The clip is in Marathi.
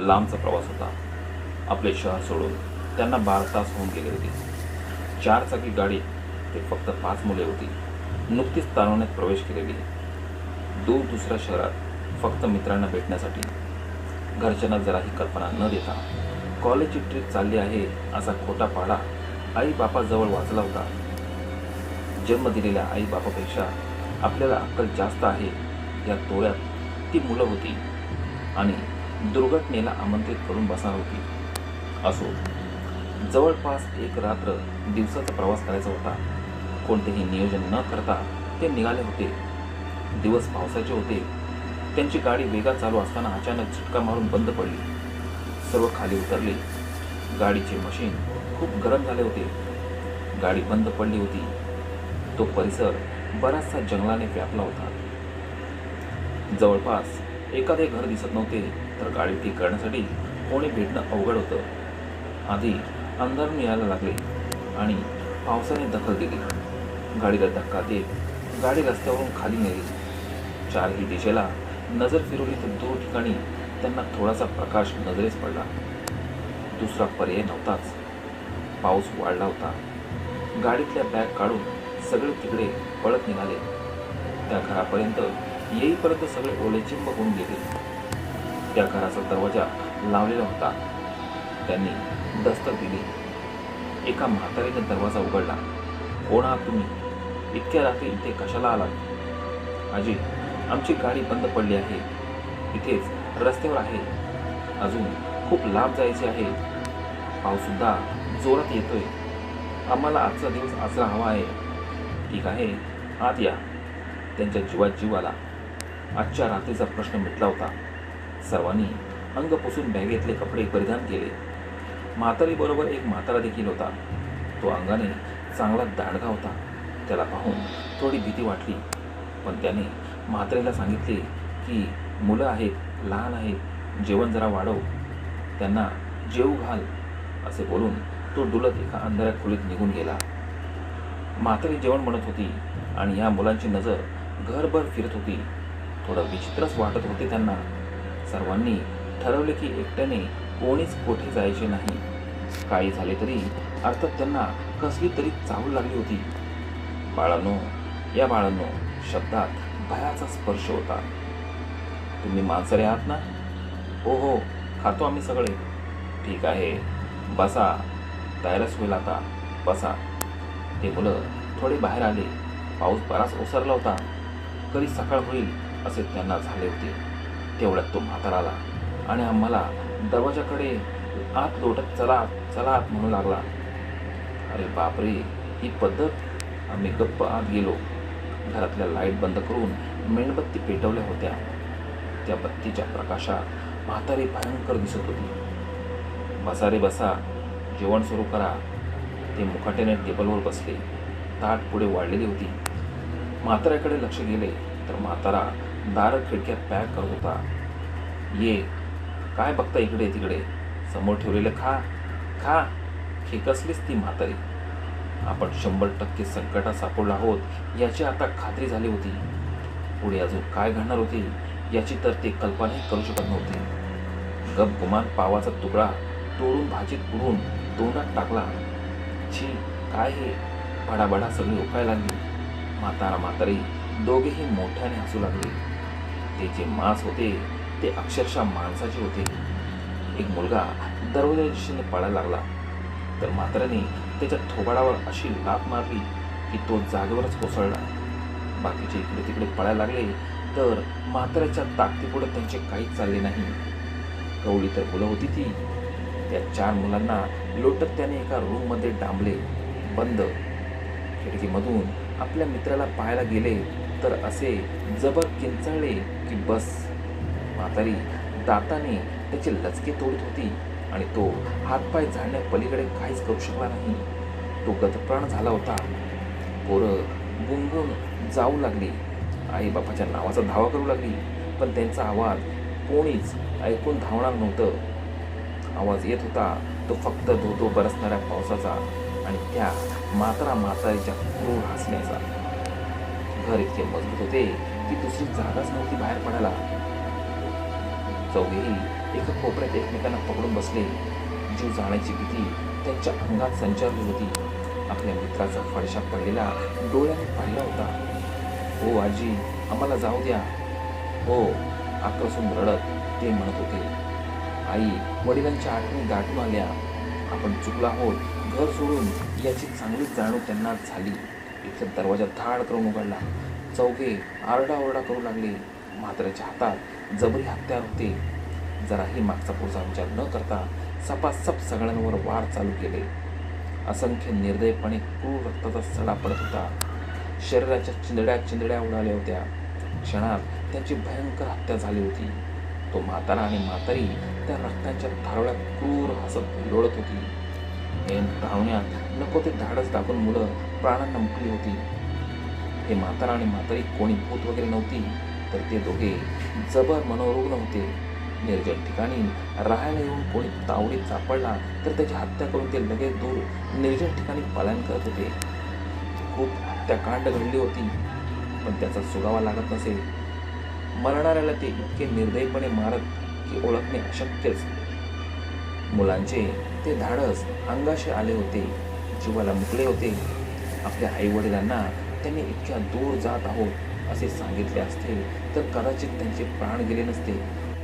लांबचा प्रवास होता. आपले शहर सोडून त्यांना बारा तास होऊन गेले होते. चार चाकी गाडी ते फक्त पाच मुले होती नुकतीच तारुण्यात प्रवेश केलेली दूर दुसऱ्या शहरात फक्त मित्रांना भेटण्यासाठी. घरच्यांना जराही कल्पना न देता कॉलेजची ट्रिप चालली आहे असा खोटा पाडा आई बापाजवळ वाचला होता. जन्म दिलेल्या आई बापापेक्षा आपल्याला अक्कल जास्त आहे. या तोऱ्यात ती मुलं होती. आणि दुर्घटनेला आमंत्रित करून बसणार होती. असो जवळपास एक रात्र दिवसाचा प्रवास करायचा होता. कोणतेही नियोजन न करता ते निघाले होते. दिवस पावसाचे होते. त्यांची गाडी वेगात चालू असताना अचानक झटका मारून बंद पडली. सर्व खाली उतरले. गाडीचे मशीन खूप गरम झाले होते. गाडी बंद पडली होती. तो परिसर बराचसा जंगलाने व्यापला होता. जवळपास एखादे घर दिसत नव्हते तर गाडी ठीक करण्यासाठी कोणी भेटणं अवघड होतं. आधी अंधारून यायला लागले आणि पावसाने दखल दिली. गाडीला धक्का देत गाडी रस्त्यावरून खाली नेली. चारही दिशेला नजर फिरवली तर दूर ठिकाणी त्यांना थोडासा प्रकाश नजरेस पडला. दुसरा पर्याय नव्हताच. पाऊस वाढला होता. गाडीतल्या बॅग काढून सगळे तिकडे पळत निघाले. त्या घरापर्यंत येईपर्यंत सगळे ओलेचिंब होऊन गेले. त्या घराचा दरवाजा लावलेला होता. त्यांनी दस्तक दिली. एका म्हातारीने दरवाजा उघडला. कोण आहात तुम्ही? इतक्या रात्री इथे कशाला आलात? आजी आमची गाडी बंद पडली आहे. इथेच रस्त्यावर आहे. अजून खूप लांब जायचे आहे. पाऊससुद्धा जोरात येतोय. आम्हाला आजचा दिवस आचरा हवा आहे. ठीक आहे आत या. त्यांच्या जीवात जीव आला. आजच्या रात्रीचा प्रश्न मिटला होता. सर्वांनी अंग पुसून बॅगेतले कपडे परिधान केले. म्हातारीबरोबर एक म्हातारा देखील होता. तो अंगाने चांगला दांडगा होता. त्याला पाहून थोडी भीती वाटली. पण त्याने म्हातारीला सांगितले की मुलं आहेत लहान आहेत जेवण जरा वाढव. त्यांना जेवू घाल असे बोलून तो डुलत एका अंधाऱ्या खोलीत निघून गेला. म्हातारी जेवण म्हणत होती आणि या मुलांची नजर घरभर फिरत होती. थोडं विचित्रच वाटत होते त्यांना. सर्वांनी ठरवले की एकट्याने कोणीच कोठे जायचे नाही. काही झाले तरी अर्थात त्यांना कसली तरी चावल लागली होती. बाळांनो या बाळांनो शब्दात भयाचा स्पर्श होता. तुम्ही मांसारे आहात ना? हो हो खातो आम्ही सगळे. ठीक आहे बसा. तयारच होईल आता. बसा. ते मुलं थोडे बाहेर आले. पाऊस बराच ओसरला होता. कधी सकाळ होईल? असे त्यांना झाले होते. तेवढ्यात तो म्हातारा आला आणि आम्हाला दरवाजाकडे आत लोटत चला चला आत म्हणू लागला. अरे बापरे ही पद्धत. आम्ही गप्प आत गेलो. घरातल्या लाइट बंद करून मेणबत्ती पेटवल्या होत्या. त्या बत्तीच्या प्रकाशात म्हातारी भयंकर दिसत होती. बसा रे बसा जेवण सुरू करा. ते मुखाट्याने टेबलवर बसले. ताट पुढे वाढलेली होती. म्हाताऱ्याकडे लक्ष गेले तर म्हातारा दार खिडक्या पॅक करत होता. ये काय बघता इकडे तिकडे? समोर ठेवलेलं खा खा. खेकसलीच कसलीच ती म्हातारी. आपण शंभर टक्के संकटात सापडलो आहोत याची आता खात्री झाली होती. पुढे अजून काय घडणार होती याची तर ते कल्पनाही करू शकत नव्हते. गप गुमान पावाचा तुकडा तोडून भाजीत बुडून तोंडात टाकला. छी काय हे? बडाबडा सगळी उकायला लागली. म्हातारा म्हातारी दोघेही मोठ्याने हसू लागले. ते जे मांस होते ते अक्षरशः माणसाचे होते. एक मुलगा दरवाजा दिशेने पळायला लागला. तर म्हाताऱ्याने त्याच्या थोबाडावर अशी लाप मारली की तो जागेवरच कोसळला. बाकीचे इकडे तिकडे पळायला लागले तर म्हाताऱ्याच्या ताकदीपुढे त्यांचे काहीच चालले नाही. कवळी तर मुलं होती ती. त्या चार मुलांना लोटत त्याने एका रूममध्ये डांबले बंद. खिडकीमधून आपल्या मित्राला पाहायला गेले तर असे जबर किंचाळले की बस. म्हातारी दाताने त्याचे लचके तोडत होती आणि तो हातपाय झाडण्या पलीकडे काहीच करू शकला नाही. तो गतप्राण झाला होता. पोरं गुंगून जाऊ लागली. आई बापाच्या नावाचा धावा करू लागली. पण त्यांचा आवाज कोणीच ऐकून धावणार नव्हतं. आवाज येत होता तो फक्त धो धो बरसणाऱ्या पावसाचा आणि त्या मात्रा म्हातारीच्या क्रूर हसण्याचा. घर इतके मजबूत होते की दुसरी जागाच नव्हती बाहेर पडायला. चौघेही एका कोपऱ्यात एकमेकांना पकडून बसले. जीव जाण्याची भीती त्यांच्या अंगात संचारली होती. आपल्या मित्राचा फडशा पडलेला डोळ्याने पाहिला होता. हो आजी आम्हाला जाऊ द्या. हो आकसून रडत ते म्हणत होते. आई वडिलांच्या आठवणी दाटून आल्या आपण चुकला आहोत. घर सोडून याची चांगलीच जाणीव त्यांना झाली. इथं दरवाजा धाड करून उघडला. चौघे आरडाओरडा करू लागले. म्हाताऱ्याच्या हातात जबरी हत्यार होते. जराही मागचा पुढचा विचार न करता सपासप सगळ्यांवर वार चालू केले. असंख्य निर्दयपणे क्रूर रक्ताचा सडा पडत होता. शरीराच्या चिंदड्या चिंदड्या उडाल्या होत्या. क्षणात त्यांची भयंकर हत्या झाली होती. तो म्हातारा आणि म्हातारी त्या रक्ताच्या धारवळ्यात क्रूर हसत लोळत होती. धावण्यात नको ते धाडस दाखवून मुलं प्राणांना मुकली होती. हे म्हातारा आणि म्हातारी कोणी भूत वगैरे नव्हती तर ते दोघे जबर मनोरुग्ण होते. निर्जन ठिकाणी राहायला येऊन कोणी तावडीत सापडला तर त्याची हत्या करून ते लगेच दूर निर्जन ठिकाणी पलायन करत होते. खूप हत्याकांड घडली होती पण त्याचा सुगावा लागत नसे. मरणाऱ्याला ते इतके निर्दयीपणे मारत की ओळखणे अशक्यच. मुलांचे ते धाडस अंगाशी आले होते जीवाला मुकले होते. आपल्या आईवडिलांना त्यांनी इतक्या दूर जात आहोत असे सांगितले असते तर कदाचित त्यांचे प्राण गेले नसते.